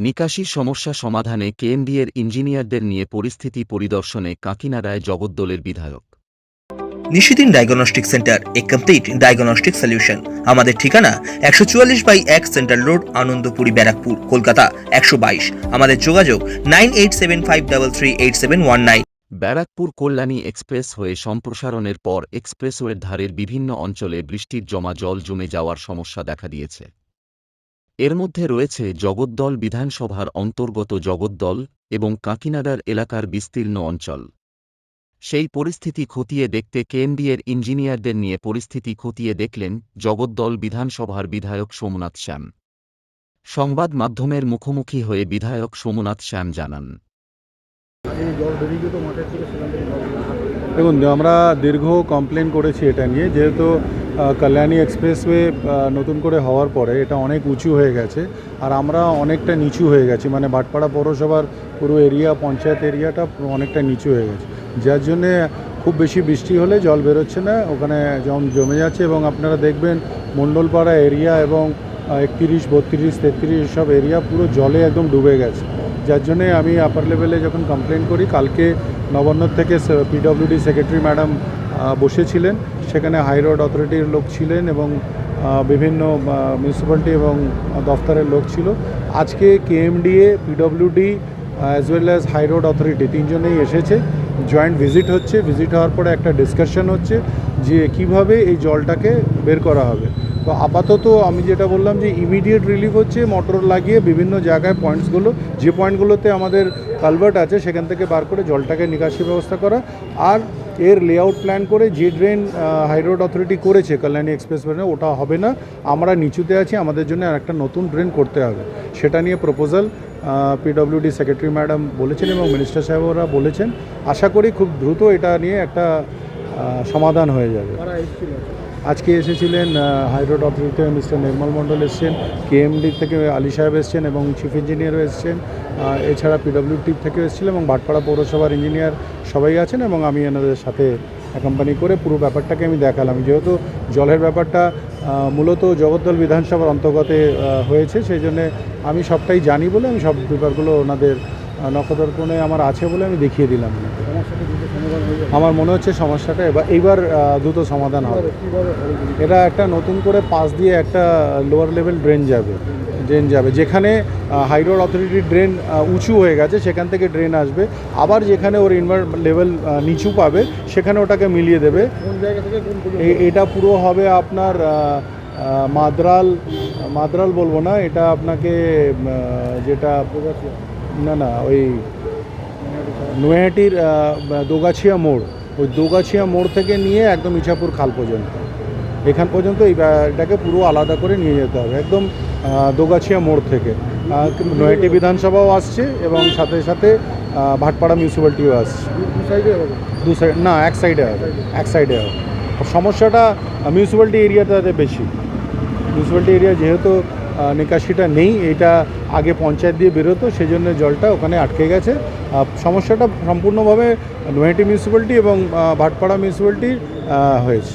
নিকাশি সমস্যা সমাধানে কেএমডিএর ইঞ্জিনিয়ারদের নিয়ে পরিস্থিতি পরিদর্শনে কাকিনাড়ায় জগদ্দলের বিধায়ক। Nishidin diagnostic centre a complete diagnostic solution আমাদের ঠিকানা একশো চুয়াল্লিশ বাই এক সেন্ট্রাল রোড আনন্দপুরি ব্যারাকপুর কলকাতা একশো বাইশ। আমাদের যোগাযোগ nine eight seven five double three eight seven one nine. Barrackpore Kalyani express হয়ে সম্প্রসারণের পর এক্সপ্রেসওয়ের ধারের বিভিন্ন অঞ্চলে বৃষ্টির জমা জল জমে যাওয়ার সমস্যা দেখা দিয়েছে। এর মধ্যে রয়েছে জগদ্দল বিধানসভার অন্তর্গত জগদ্দল এবং কাকিনাডার এলাকার বিস্তীর্ণ অঞ্চল। সেই পরিস্থিতি খতিয়ে দেখতে কেএমডিএর ইঞ্জিনিয়ারদের নিয়ে পরিস্থিতি খতিয়ে দেখলেন জগদ্দল বিধানসভার বিধায়ক সোমনাথ শ্যাম। সংবাদ মাধ্যমের মুখোমুখি হয়ে বিধায়ক সোমনাথ শ্যাম জানান। দেখুন, আমরা দীর্ঘ কমপ্লেন করেছি এটা নিয়ে, যেহেতু কল্যাণী এক্সপ্রেসওয়ে নতুন করে হওয়ার পরে এটা অনেক উঁচু হয়ে গেছে আর আমরা অনেকটা নিচু হয়ে গেছি। মানে ভাটপাড়া পৌরসভার পুরো এরিয়া, পঞ্চায়েত এরিয়াটা অনেকটা নিচু হয়ে গেছে। যার জন্যে খুব বেশি বৃষ্টি হলে জল বেরোচ্ছে না, ওখানে জম, জমে যাচ্ছে এবং আপনারা দেখবেন মণ্ডলপাড়া এরিয়া এবং একত্রিশ, বত্রিশ, তেত্রিশ সব এরিয়া পুরো জলে একদম ডুবে গেছে। যার জন্যে আমি আপার লেভেলে যখন কমপ্লেন করি, কালকে নবান্নর থেকে পিডব্লিউডি সেক্রেটারি ম্যাডাম বসেছিলেন। সেখানে হাই রোড অথরিটির লোক ছিলেন এবং বিভিন্ন মিউনিসিপ্যালিটি এবং দফতরের লোক ছিল। আজকে KMDA PWD as well as high road authority তিনজনেই এসেছে। জয়েন্ট ভিজিট হচ্ছে। ভিজিট হওয়ার পরে একটা ডিসকাশন হচ্ছে যে কীভাবে এই জলটাকে বের করা হবে। তো আপাতত আমি যেটা বললাম যে ইমিডিয়েট রিলিফ হচ্ছে মোটর লাগিয়ে বিভিন্ন জায়গায় পয়েন্টসগুলো যে পয়েন্টগুলোতে আমাদের কালভার্ট আছে, সেখান থেকে বার করে জলটাকে নিকাশি ব্যবস্থা করা। আর এর লেআউট প্ল্যান করে যে ড্রেন হাইরোড অথরিটি করেছে কল্যাণী এক্সপ্রেস ওটা হবে না। আমরা নিচুতে আছি, আমাদের জন্য একটা নতুন ড্রেন করতে হবে। সেটা নিয়ে প্রপোজাল পিডব্লিউডি সেক্রেটারি ম্যাডাম বলেছেন এবং মিনিস্টার সাহেবরা বলেছেন। আশা করি খুব দ্রুত এটা নিয়ে একটা সমাধান হয়ে যাবে। আজকে এসেছিলেন হাই রোড থেকে মিস্টার নির্মল মণ্ডল এসছেন কেএমডি থেকে আলী সাহেব এসছেন এবং চিফ ইঞ্জিনিয়ারও এসছেন। এছাড়া পিডব্লিউটি থেকে এসেছিলেন এবং ভাটপাড়া পৌরসভার ইঞ্জিনিয়ার সবাই আছেন এবং আমি এনাদের সাথে অ্যাকম্পানি করে পুরো ব্যাপারটাকে আমি দেখালাম। যেহেতু জলের ব্যাপারটা মূলত জগদ্দল বিধানসভার অন্তর্গতে হয়েছে, সেই জন্যে আমি সবটাই জানি বলে আমি সব ব্যাপারগুলো ওনাদের নখদর্পণে আমার আছে বলে আমি দেখিয়ে দিলাম। আমার মনে হচ্ছে সমস্যাটা এবার এইবার দ্রুত সমাধান হবে। এটা একটা নতুন করে পাশ দিয়ে একটা লোয়ার লেভেল ড্রেন যাবে। ড্রেন যাবে। যেখানে হাই রোড অথরিটির ড্রেন উঁচু হয়ে গেছে সেখান থেকে ড্রেন আসবে। আবার যেখানে ওর ইনভার লেভেল নিচু পাবে সেখানে ওটাকে মিলিয়ে দেবে। এটা পুরো হবে আপনার মাদ্রাল মাদ্রাল বলব না এটা আপনাকে যেটা না না ওই নৈহাটির দোগাছিয়া মোড় ওই দোগাছিয়া মোড় থেকে নিয়ে একদম ইছাপুর খাল পর্যন্ত। এখান পর্যন্ত এই এটাকে পুরো আলাদা করে নিয়ে যেতে হবে একদম দোগাছিয়া মোড় থেকে। নৈহাটি বিধানসভাও আসছে এবং সাথে সাথে ভাটপাড়া মিউনিসিপ্যালিটিও আসছে। দু সাইড না এক সাইডে হবে এক সাইডে হবে। সমস্যাটা মিউনিসিপ্যালিটি এরিয়াটাতে বেশি। মিউনিসিপ্যালিটি এরিয়া যেহেতু নিকাশিটা নেই, এটা আগে পঞ্চায়েত দিয়ে বেরোতো সেই জন্য জলটা ওখানে আটকে গেছে। সমস্যাটা সম্পূর্ণভাবে নৈহাটি মিউনিসিপ্যালিটি এবং ভাটপাড়া মিউনিসিপ্যালিটির হয়েছে।